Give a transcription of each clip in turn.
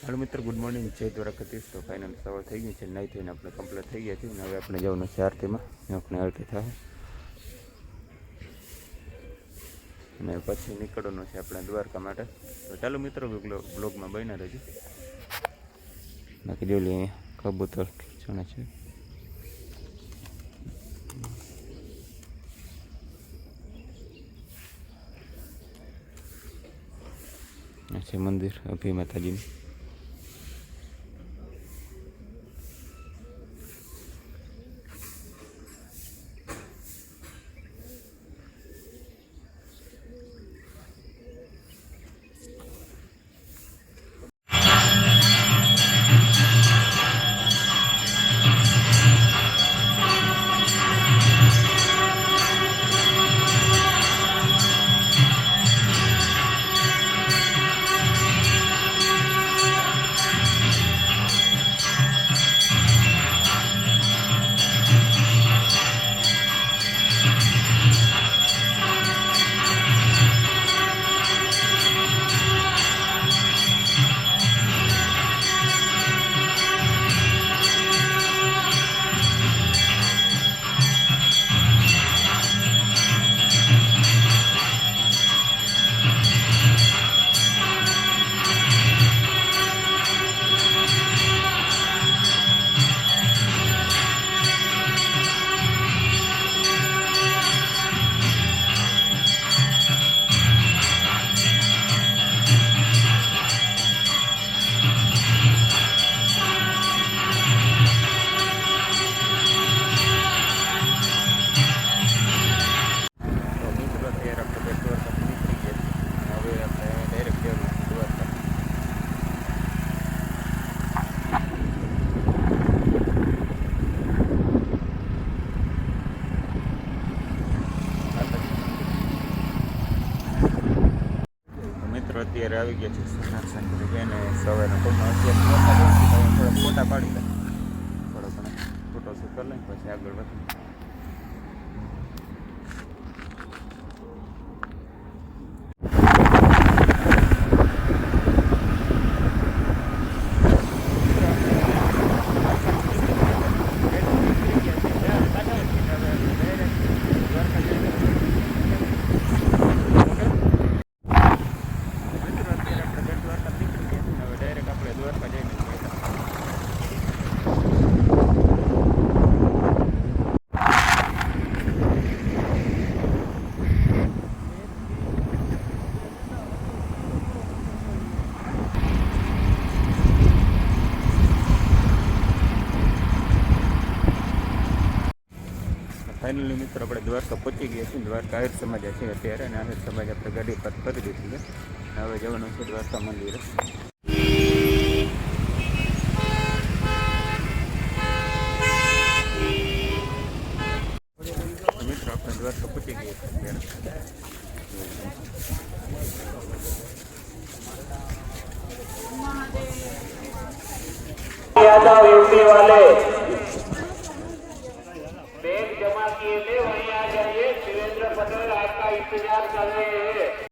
હાલો મિત્ર good morning જય દ્વારકાધીશ તો ફાઇનલ સવાર થઈ ગઈ છે નાઈ થઈને આપણે કમ્પ્લીટ થઈ ગયા છીએ અને હવે આપણે જવાનું છે આરતીમાં આપણે આરતી થાય અને પછી નીકળવાનું છે આપણે દ્વારકા માટે તો ચાલો મિત્રો બ્લો- બ્લોગમાં બન્યા રહેજો બાકી જોઈ લઈએ અહીંયા કબૂતર ચણે છે આ છે મંદિર અભી માતાજીનું અત્યારે આવી ગયા છે કરી અને સવારના ટૂંકમાં અત્યારે ફોટા પાડી લે. થોડો ઘણો ફોટો શૂટ કરી લઈને પછી આગળ વધીએ. મિત્રો આપણે દ્વારકા પહોંચી ગયા છીએ દ્વારકા આહિર સમાજ છે અત્યારે અને આહિર સમાજ આપણે ગાડી પર કરી દીધી છે હવે જવાનું છે દ્વારકા મંદિરે તો મિત્રો આપણે દ્વારકા પહોંચી ગયા છીએ અત્યારે यादव यूपी वाले बैग जमा किए थे वहीं आ जाइए शिवेंद्र पटेल आपका इंतजार कर रहे हैं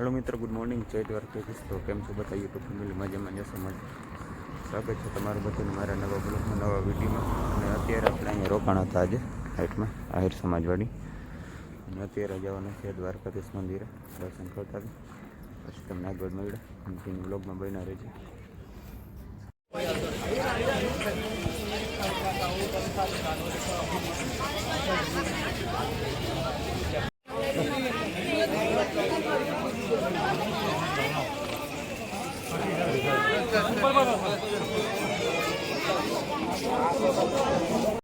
હાલો મિત્રો ગુડ મોર્નિંગ જય દ્વારકાધીશ. તો કેમ છો બધા યુટ્યુબ ફેમિલી? મજામાં જશો મજા સ્વાગત છે તમારું બધાનું મારા નવા બ્લોગમાં, નવા વિડીયોમાં. અને અત્યારે આપણે અહીંયા રોકાણ હતા આજે હાઇટમાં આહિર સમાજવાડી. અને અત્યારે જવાનું છે દ્વારકાધીશ મંદિરે, દર્શન કરતા પછી તમને આગળ મળ્યા. અંતિમ બ્લોગમાં બન્યા રહેજો. 빨리 빨리 빨리.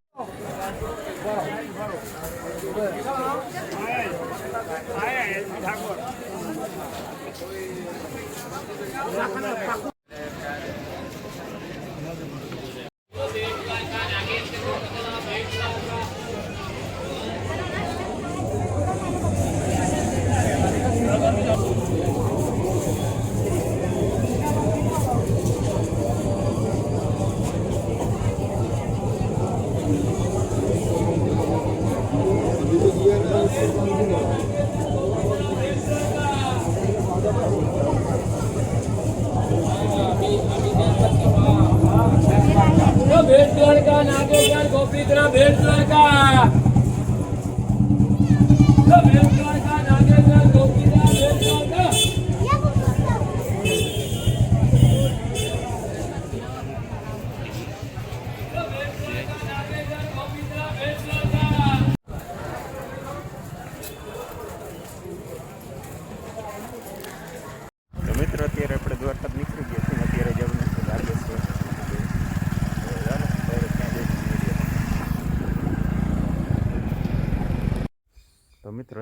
ભેટ દ્વારકા નાગેશ્વર ગોપીતરા ભેટ દ્વારકા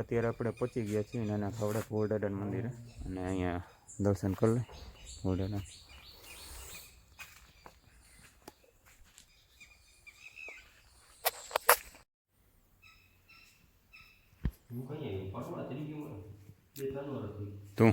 અત્યારે આપણે પહોંચી ગયા છીએ નાના ખાવડા ગોલ્ડન મંદિરે. અને અહીંયા દર્શન કરી લઈ ગોલ્ડન તું?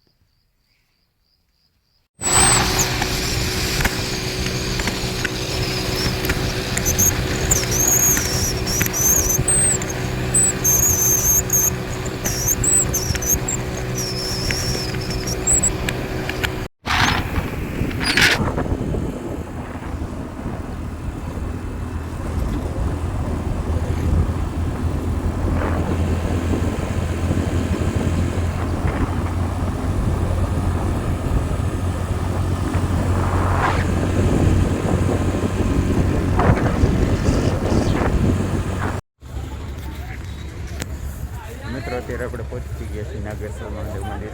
મિત્રો અત્યારે આપણે પહોંચી ગયા છીએ નાગેશ્વર મહાદેવ મંદિર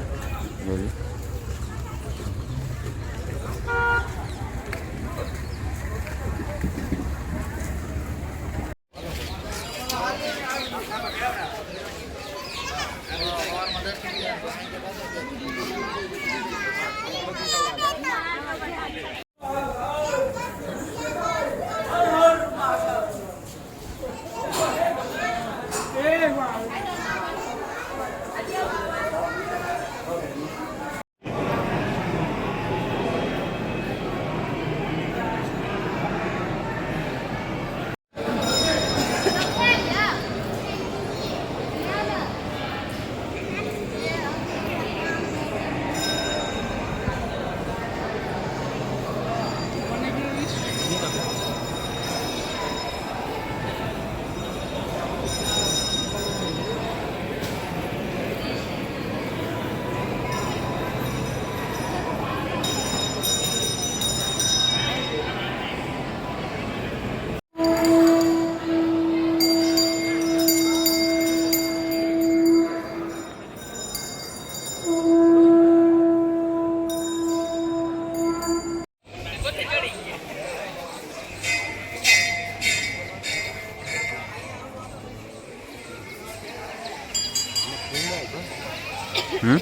Hmm?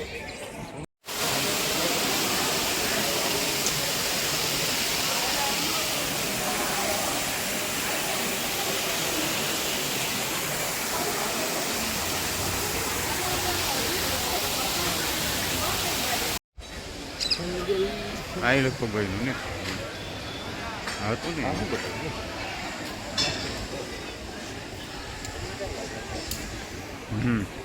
Ay, lo pa ba yun? Ah, ito na yun. Mm-hmm.